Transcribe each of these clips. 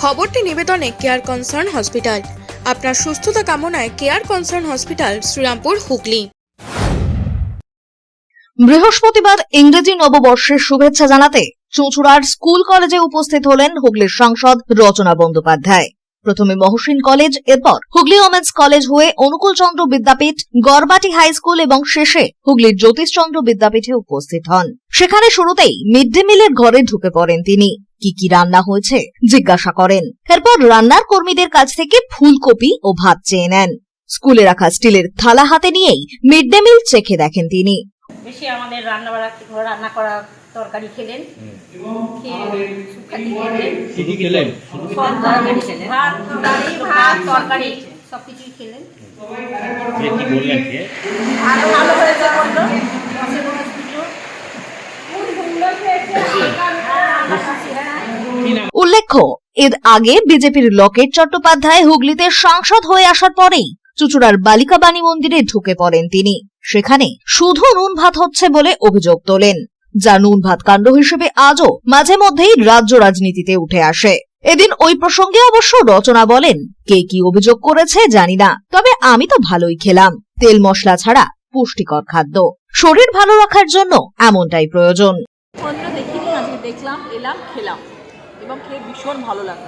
খবরটি নিবেদনে care concern hospital আপনার সুস্থতা কামনায় care concern hospital Serampore, Hooghly. বৃহস্পতিবার ইংরেজি নববর্ষের শুভেচ্ছা জানাতে চুঁচুড়ার স্কুল কলেজে উপস্থিত হলেন হুগলির সাংসদ রচনা বন্দ্যোপাধ্যায়। প্রথমে মহসিন কলেজ, এরপর হুগলি ওমেন্স কলেজ হয়ে অনুকূলচন্দ্র বিদ্যাপীঠ, গড়বাটি হাই স্কুল এবং শেষে হুগলির জ্যোতিষচন্দ্র বিদ্যাপীঠে উপস্থিত হন। সেখানে শুরুতেই মিড ডে মিলের ঘরে ঢুকে পড়েন তিনি। কি কি রান্না হয়েছে জিজ্ঞাসা করেন। এরপর রান্নার কর্মীদের কাছ থেকে ফুলকপি ও ভাত চেয়ে নেন। স্কুলে রাখা স্টিলের থালা হাতে নিয়েই মিড ডে মিল চেখে দেখেন তিনি। বেশি আমাদের রান্না বাড়া রান্না করা তরকারি খেলেন। খেলেন? ভাত তরকারি ভাত তরকারি। সব কিছুই খেলেন ভালো হয়েছে বলল। উল্লেখ্য এর আগে বিজেপির লকেট চট্টোপাধ্যায় হুগলিতে সাংসদ হয়ে আসার পরেই চুচুড়ার বালিকা বাণী মন্দিরে ঢুকে পড়েন তিনি। সেখানে শুধু নুন ভাত হচ্ছে বলে অভিযোগ তোলেন যা নুন ভাত কাণ্ড হিসেবে আজও মাঝে মধ্যেই রাজ্য রাজনীতিতে উঠে আসে। এদিন ওই প্রসঙ্গে অবশ্য রচনা বলেন কে কি অভিযোগ করেছে জানি না তবে আমি তো ভালোই খেলাম তেল মশলা ছাড়া পুষ্টিকর খাদ্য। শরীর ভালো রাখার জন্য এমনটাই প্রয়োজন। কোনোদিনও দেখিনি আজকে দেখলাম এলাম খেলাম এবং খেয়ে ভীষণ ভালো লাগল।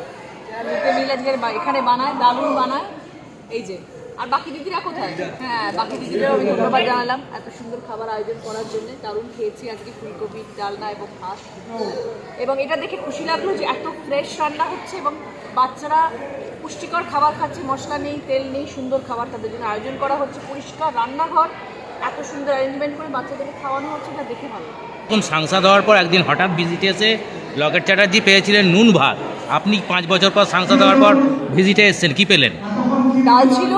মিল আজকে এখানে বানায় দারুণ বানায় এই যে। আর বাকি দিদিরা কোথায়? হ্যাঁ বাকি দিদিরাও আমি ধন্যবাদ জানালাম। এত সুন্দর খাবার আয়োজন করার জন্য দারুণ খেয়েছি আজকে ফুলকপি ডালনা এবং ভাত। এবং এটা দেখে খুশি লাগল যে এত ফ্রেশ রান্না হচ্ছে এবং বাচ্চারা পুষ্টিকর খাবার খাচ্ছে মশলা নেই তেল নেই সুন্দর খাবার তাদের জন্য আয়োজন করা হচ্ছে। পরিষ্কার রান্নাঘর এত সুন্দর অ্যারেঞ্জমেন্ট করে বাচ্চাদেরকে খাওয়ানো হচ্ছে এটা দেখে ভালো। এখন সাংসদ হওয়ার পর একদিন হঠাৎ ভিজিটে এসে লকেট চ্যাটার্জি পেয়েছিলেন নুন ভাত। আপনি পাঁচ বছর পর সাংসদ হওয়ার পর ভিজিটে এসেছেন কি পেলেন? ডাল ছিল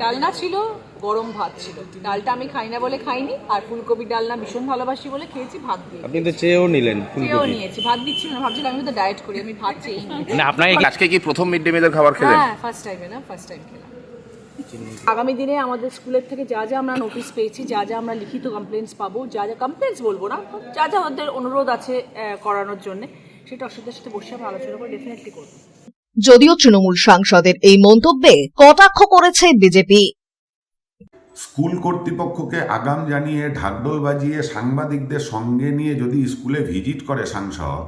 ডালনা ছিল গরম ভাত ছিল। ডালটা আমি খাই না বলে খাইনি আর ফুলকপির ডালনা ভীষণ ভালোবাসি বলে খেয়েছি ভাত দিয়ে আপনি তো চেয়েও নিলেন চেয়েও ফুলকপি নিয়েছি ভাত দিচ্ছিল না ভাবছিলাম আমি তো ডায়েট করি আমি ভাত চেয়েই নিয়েছি মানে আপনাকে কি- আজকে কি প্রথম মিড ডে মিলের খাবার খেলেন? হ্যাঁ ফার্স্ট টাইমে না ফার্স্ট টাইম খেলাম। আগামী দিনে আমাদের স্কুলের থেকে যা যা আমরা নোটিস পেয়েছি যা যা আমরা লিখিত কমপ্লেন্টস পাবো যা যা কমপ্লেন্টস বলব না যা যা ওদের অনুরোধ আছে আহ, করানোর জন্য সেটা অসুবিধার সাথে বসে আমরা আলোচনা করে ডেফিনেটলি করব। যদিও তৃণমূল সাংসদের এই মন্তব্যে কটাক্ষ করেছে বিজেপি। স্কুল কর্তৃপক্ষকে আগাম জানিয়ে ঢাকঢোল বাজিয়ে সাংবাদিকদের সঙ্গে নিয়ে যদি স্কুলে ভিজিট করে সাংসদ,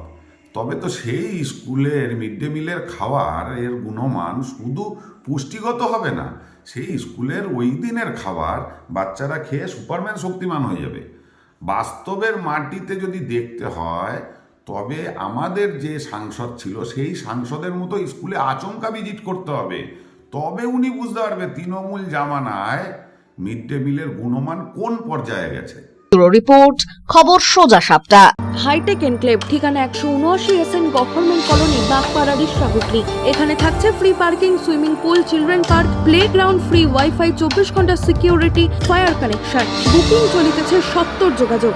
তবে তো সেই স্কুলের মিড ডে মিলের খাবার এর গুণমান শুধু পুষ্টিগত হবে না, সেই স্কুলের ওই দিনের খাবার বাচ্চারা খেয়ে সুপারম্যান শক্তিমান হয়ে যাবে। বাস্তবের মাটিতে যদি দেখতে হয় তবে আমাদের যে সাংসদ ছিল, সেই সাংসদের মতো স্কুলে আচমকা ভিজিট করতে হবে। তবে উনি বুঝতে পারবে, তৃণমূল জামানায় মিড ডে মিলের গুণমান কোন পর্যায়ে গেছে। রিপোর্ট, খবর সোজা সাপটা। হাইটেক এনক্লেভ, ঠিকানা একশো উনআশি এস এন গভর্নমেন্ট কলোনি বাগপাড়ারি সাহুটলি এখানে থাকছে free parking swimming pool children park play ground free wifi চব্বিশ ঘণ্টা সিকিউরিটি ফায়ার কানেকশন বুকিং চলিতেছে সত্তর যোগাযোগ।